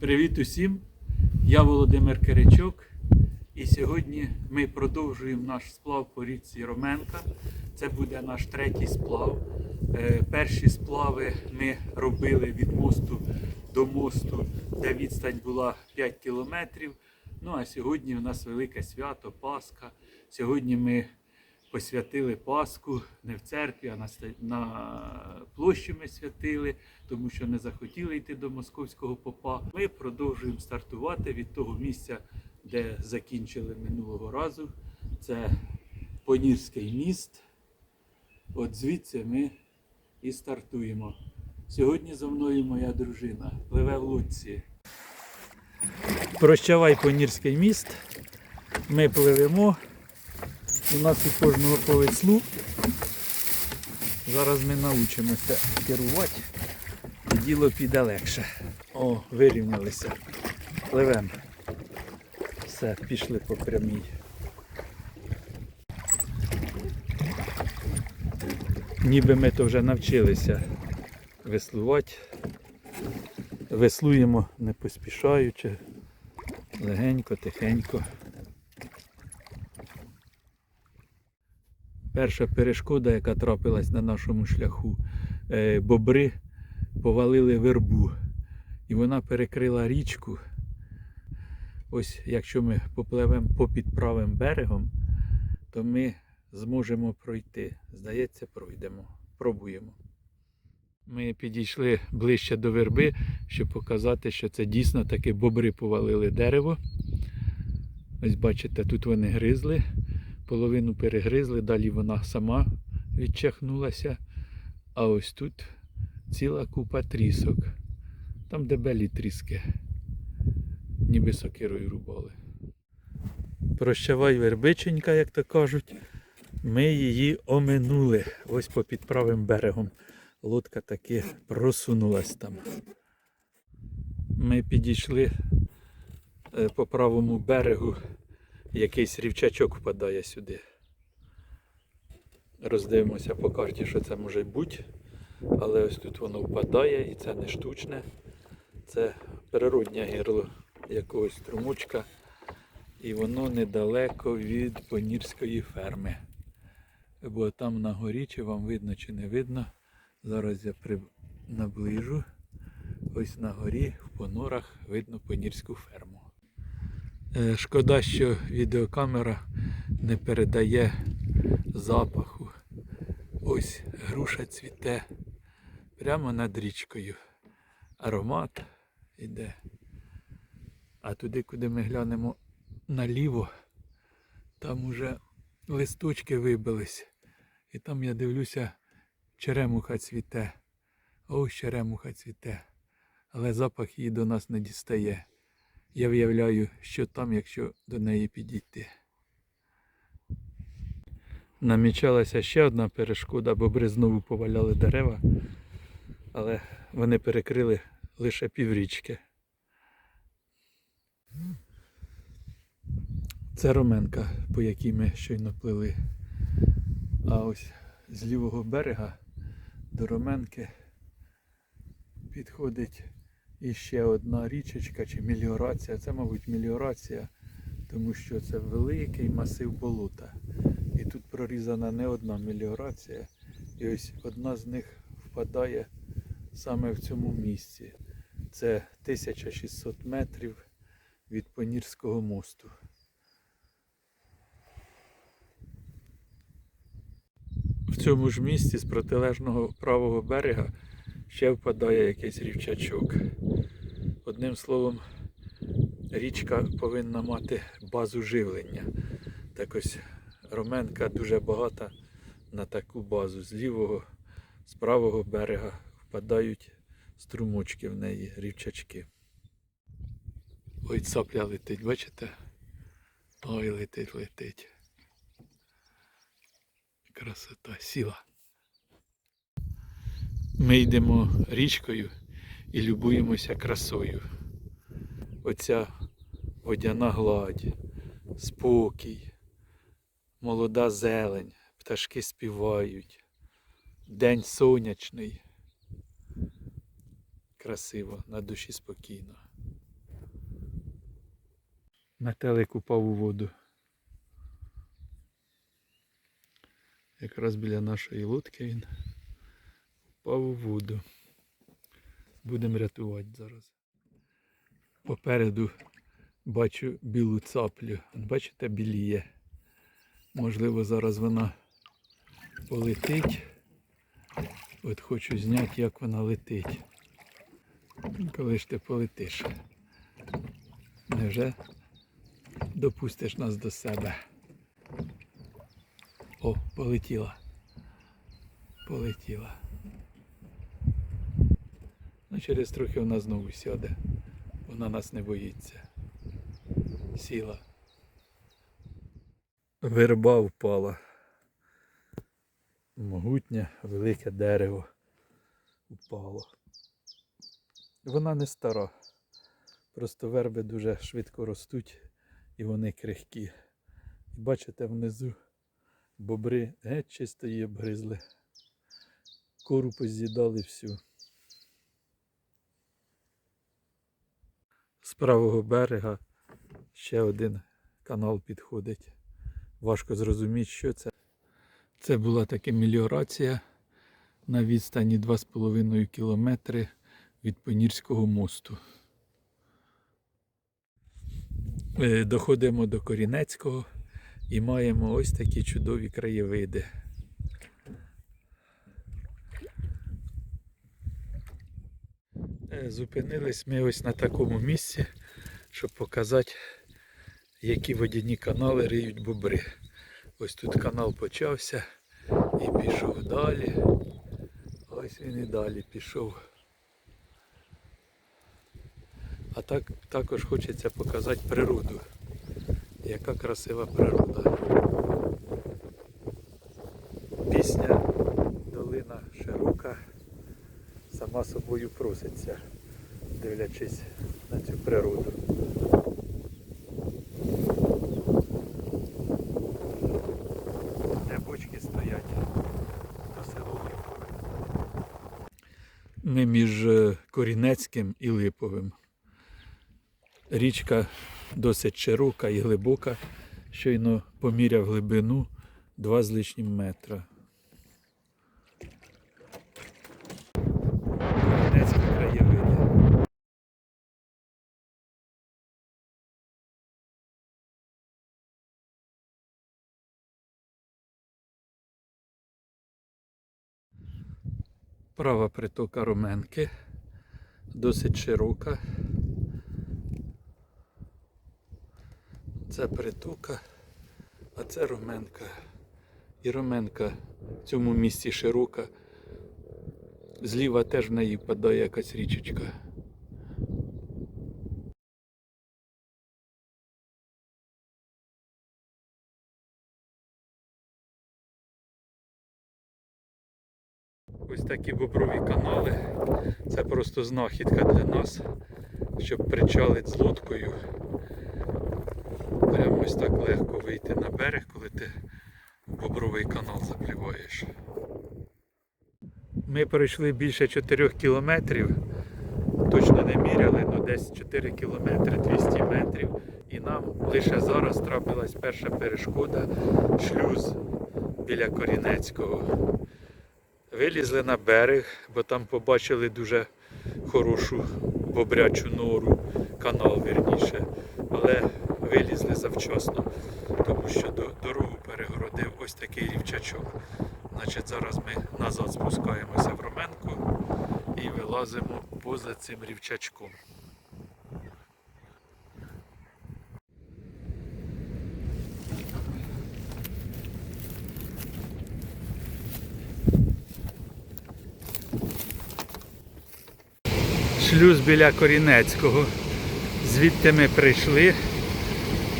Привіт усім! Я Володимир Киричок. І сьогодні ми продовжуємо наш сплав по річці Роменка. Це буде наш третій сплав. Е, Перші сплави ми робили від мосту до мосту, де відстань була 5 кілометрів. Ну а сьогодні у нас велике свято, Пасха. Сьогодні ми посвятили Пасху не в церкві, а на, на площі ми святили, тому що не захотіли йти до московського попа. Ми продовжуємо стартувати від того місця, де закінчили минулого разу. Це Понірський міст. От звідси ми і стартуємо. Сьогодні за мною моя дружина пливе в лодці. Прощавай Понірський міст. Ми пливемо. У нас у кожного по веслу. Зараз ми навчимося керувати. І діло піде легше. О, вирівнялися. Пливемо. Все, пішли по прямій. Ніби ми то вже навчилися веслувати. Веслуємо не поспішаючи, легенько, тихенько. Перша перешкода, яка трапилась на нашому шляху, е, бобри повалили вербу. І вона перекрила річку. Ось якщо ми попливемо попід правим берегом, то ми зможемо пройти. Здається, пройдемо. Пробуємо. Ми підійшли ближче до верби, щоб показати, що це дійсно таки бобри повалили дерево. Ось бачите, тут вони гризли, половину перегризли, далі вона сама відчахнулася. А ось тут ціла купа трісок. Там дебелі тріски, ніби сокирою рубали. Прощавай вербиченька, як то кажуть. Ми її оминули ось попід правим берегом. Лодка таки просунулась там. Ми підійшли е, по правому берегу, якийсь рівчачок впадає сюди. Роздивимося по карті, що це може бути. Але ось тут воно впадає і це не штучне. Це природнє гирло якогось струмочка. І воно недалеко від понірської ферми. Бо там на горі, чи вам видно, чи не видно. Зараз я при... наближу. Ось на горі в понорах видно понірську ферму. Е, Шкода, що відеокамера не передає запаху. Ось груша цвіте прямо над річкою. Аромат іде. А туди, куди ми глянемо наліво, там уже листочки вибились. І там я дивлюся, черемуха цвіте. Ось черемуха цвіте. Але запах її до нас не дістає. Я виявляю, що там, якщо до неї підійти. Намічалася ще одна перешкода, бобри знову поваляли дерева, але вони перекрили лише піврічки. Це роменка, по якій ми щойно плили. А ось з лівого берега до Роменки підходить іще одна річечка чи меліорація. Це, мабуть, меліорація, тому що це великий масив болота. І тут прорізана не одна меліорація. І ось одна з них впадає саме в цьому місці. Це 1600 метрів від Понірського мосту. В цьому ж місці з протилежного правого берега ще впадає якийсь рівчачок. Одним словом, річка повинна мати базу живлення. Так ось Роменка дуже багата на таку базу. З лівого, з правого берега впадають струмочки в неї, рівчачки. Ой, цапля летить, бачите? Ой, летить, летить. Красота, сіла. Ми йдемо річкою і любуємося красою. Оця водяна гладь, спокій, молода зелень, пташки співають, день сонячний. Красиво, на душі спокійно. Метелик упав у воду. Якраз біля нашої лодки він впав у воду. Будемо рятувати зараз. Попереду бачу білу цаплю. От Бачите, біліє. Можливо, зараз вона полетить. От хочу зняти, як вона летить. Коли ж ти полетиш? Невже допустиш нас до себе? О, полетіла. Полетіла. Ну, через трохи вона знову сяде. Вона нас не боїться. Сіла. Верба впала. Могутнє, велике дерево впало. Вона не стара. Просто верби дуже швидко ростуть і вони крихкі. І бачите внизу бобри геть чисто її обгризли. Кору поз'їдали всю. Правого берега ще один канал підходить. Важко зрозуміти, що це. Це була така меліорація на відстані 2,5 кілометри від Понірського мосту. Е, Доходимо до Корінецького і маємо ось такі чудові краєвиди. Зупинились ми ось на такому місці, щоб показати, які водяні канали риють бобри. Ось тут канал почався і пішов далі. Ось він і далі пішов. А так також хочеться показати природу. Яка красива природа. Сама проситься, дивлячись на цю природу. Де бочки стоять до село Липове. Ми між е, Корінецьким і Липовим. Річка досить широка і глибока. Щойно поміряв глибину 2 з лишнім метра. Корінецькі краєвиди. Права притока Роменки, досить широка. Це притока, а це Роменка. І Роменка в цьому місці широка. Зліва теж в неї впадає якась річечка. Ось такі боброві канали. Це просто знахідка для нас, щоб причалити з лодкою. Прямо ось так легко вийти на берег, коли ти бобровий канал запливаєш. Ми пройшли більше 4 кілометрів, точно не міряли, але десь 4 кілометри 200 метрів. І нам лише зараз трапилась перша перешкода шлюз біля Корінецького. Вилізли на берег, бо там побачили дуже хорошу бобрячу нору, канал вірніше. Але вилізли завчасно, тому що дорогу перегородив ось такий рівчачок. Значить, зараз ми назад спускаємося в Роменку і вилазимо поза цим рівчачком. Шлюз біля Корінецького. Звідти ми прийшли,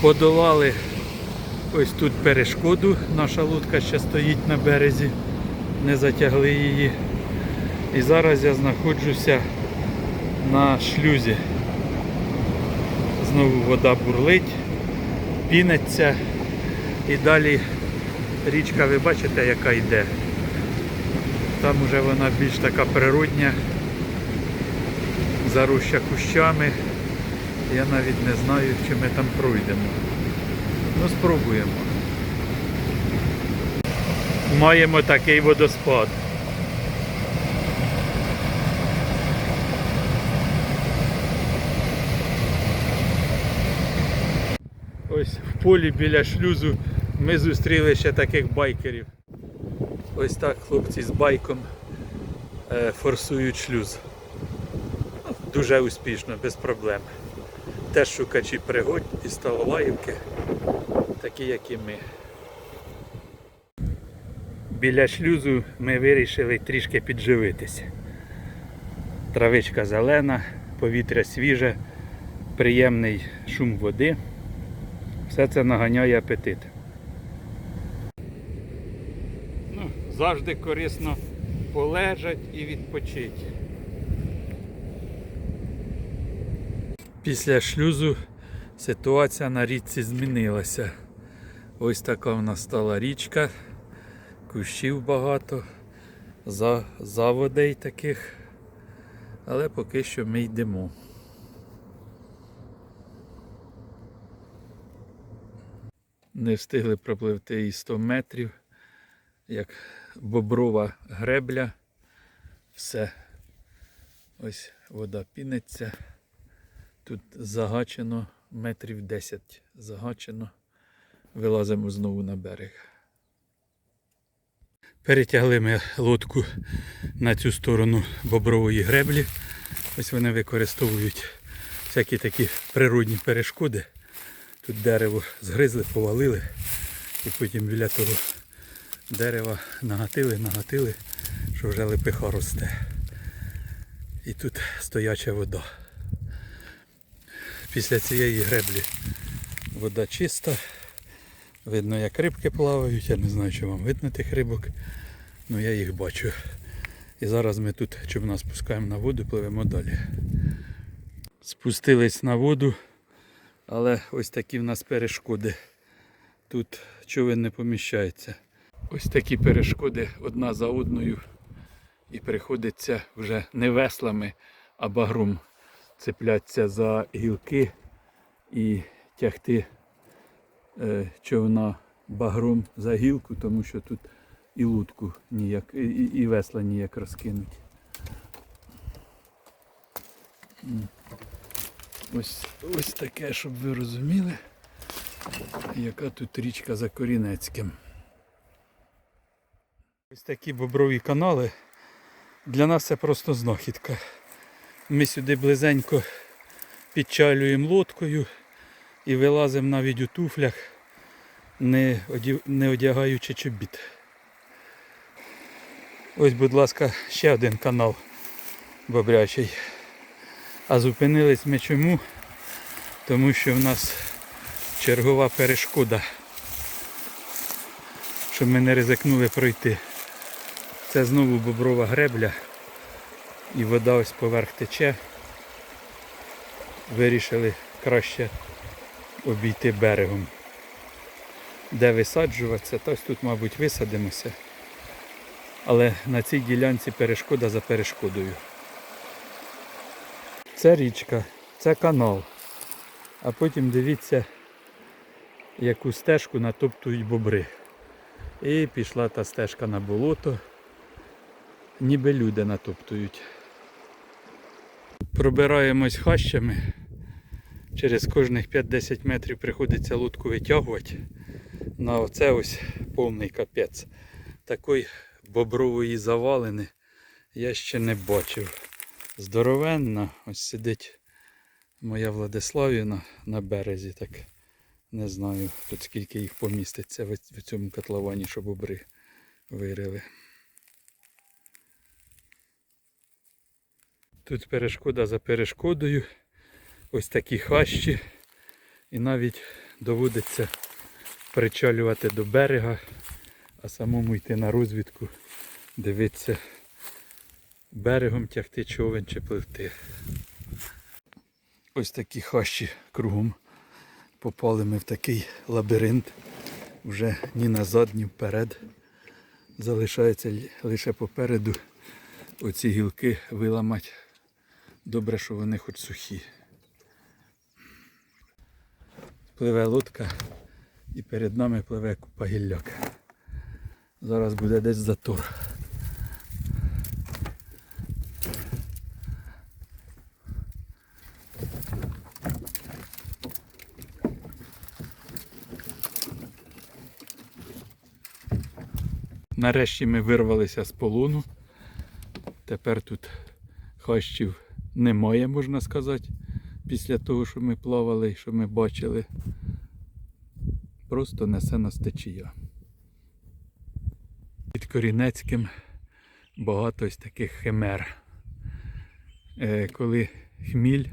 подолали ось тут перешкоду. Наша лодка ще стоїть на березі, не затягли її. І зараз я знаходжуся на шлюзі. Знову вода бурлить, пінеться. І далі річка, ви бачите, яка йде. Там уже вона більш така природня заруща кущами Я навіть не знаю, чи ми там пройдемо. Ну, спробуємо. Маємо такий водоспад. Ось в полі біля шлюзу ми зустріли ще таких байкерів. Ось так хлопці з байком е, форсують шлюз. Дуже успішно, без проблем. Теж шукачі пригод і Сталолаївки, такі як і ми. Біля шлюзу ми вирішили трішки підживитися. Травичка зелена, повітря свіже, приємний шум води. Все це наганяє апетит. Ну, завжди корисно полежать і відпочити. Після шлюзу ситуація на річці змінилася. Ось така в нас стала річка, кущів багато, за, заводей таких, але поки що ми йдемо. Не встигли пропливти і 100 метрів, як боброва гребля. Все. Ось вода піниться. Тут загачено метрів 10 загачено. Вилазимо знову на берег. Перетягли ми лодку на цю сторону бобрової греблі. Ось вони використовують всякі такі природні перешкоди. Тут дерево згризли, повалили і потім біля того дерева нагатили, нагатили, що вже лепиха росте. І тут стояча вода. Після цієї греблі вода чиста. Видно, як рибки плавають. Я не знаю, чи вам видно тих рибок, але я їх бачу. І зараз ми тут човна спускаємо на воду, пливемо далі. Спустились на воду, але ось такі в нас перешкоди. Тут човен не поміщається. Ось такі перешкоди одна за одною. І приходиться вже не веслами, а багром цепляться за гілки і тягти е, човна багром за гілку, тому що тут і лудку ніяк, і- і весла ніяк розкинуть. Ось, ось таке, щоб ви розуміли, яка тут річка за Корінецьким. Ось такі боброві канали. Для нас це просто знахідка. Ми сюди близенько підчалюємо лодкою і вилазимо навіть у туфлях, не, не одягаючи чобіт. Ось, будь ласка, ще один канал бобрячий. А зупинились ми чому? Тому що в нас чергова перешкода, щоб ми не ризикнули пройти. Це знову боброва гребля і вода ось поверх тече. Вирішили краще обійти берегом. Де висаджуватися, то ось тут, мабуть, висадимося. Але на цій ділянці перешкода за перешкодою. Це річка, це канал. А потім дивіться, яку стежку натоптують бобри. І пішла та стежка на болото. Ніби люди натоптують. Пробираємось хащами. Через кожних 5-10 метрів приходиться лодку витягувати. На оце ось повний капець. Такої бобрової завалини я ще не бачив. Здоровенна, ось сидить моя Владиславівна на березі, так не знаю тут скільки їх поміститься в цьому котловані, щоб бобри вирили. Тут перешкода за перешкодою. Ось такі хащі. І навіть доводиться причалювати до берега, а самому йти на розвідку, дивитися берегом тягти човен чи пливти. Ось такі хащі кругом. Попали ми в такий лабіринт. Вже ні назад, ні вперед. Залишається лише попереду оці гілки виламати. Добре, що вони хоч сухі. пливе лодка і перед нами пливе купа гілляк. Зараз буде десь затор. Нарешті ми вирвалися з полону. Тепер тут хащів немає, можна сказати, після того, що ми плавали і що ми бачили. Просто несе нас течія. Під Корінецьким багато ось таких химер. Е, Коли хміль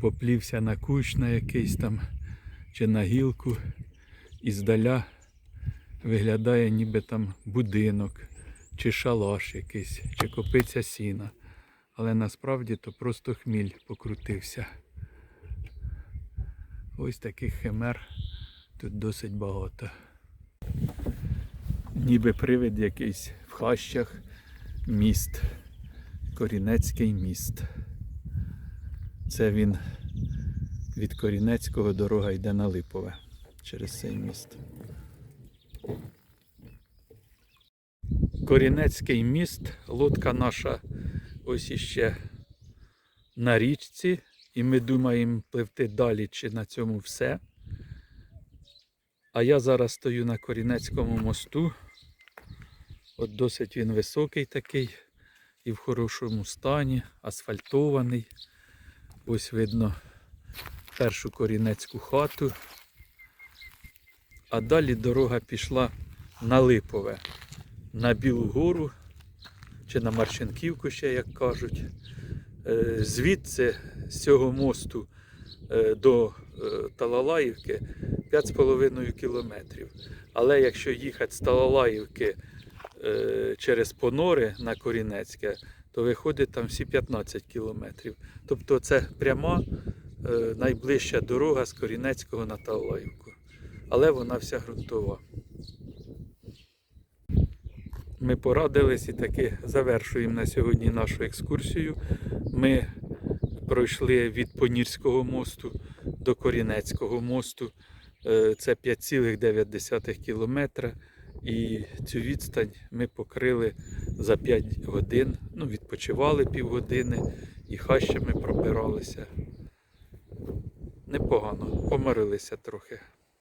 поплівся на кущ на якийсь там чи на гілку, і здаля виглядає ніби там будинок, чи шалаш якийсь, чи копиця сіна. Але насправді то просто хміль покрутився. Ось таких химер тут досить багато. Ніби привид якийсь в хащах міст. Корінецький міст. Це він від Корінецького дорога йде на Липове через цей міст. Корінецький міст, лодка наша ось іще на річці, і ми думаємо пливти далі чи на цьому все. А я зараз стою на Корінецькому мосту. От досить він високий такий і в хорошому стані, асфальтований. Ось видно першу корінецьку хату. А далі дорога пішла на Липове, на Білу гору чи на Марченківку ще, як кажуть. Е, Звідси з цього мосту е, до е, Талалаївки 5,5 кілометрів. Але якщо їхати з Талалаївки через Понори на Корінецьке, то виходить там всі 15 кілометрів. Тобто це пряма найближча дорога з Корінецького на Талалаївку. Але вона вся ґрунтова. Ми порадились і таки завершуємо на сьогодні нашу екскурсію. Ми пройшли від Понірського мосту до Корінецького мосту. Е, Це 5,9 кілометра. І цю відстань ми покрили за 5 годин. Ну, відпочивали півгодини і хащами пробиралися. Непогано, помирилися трохи.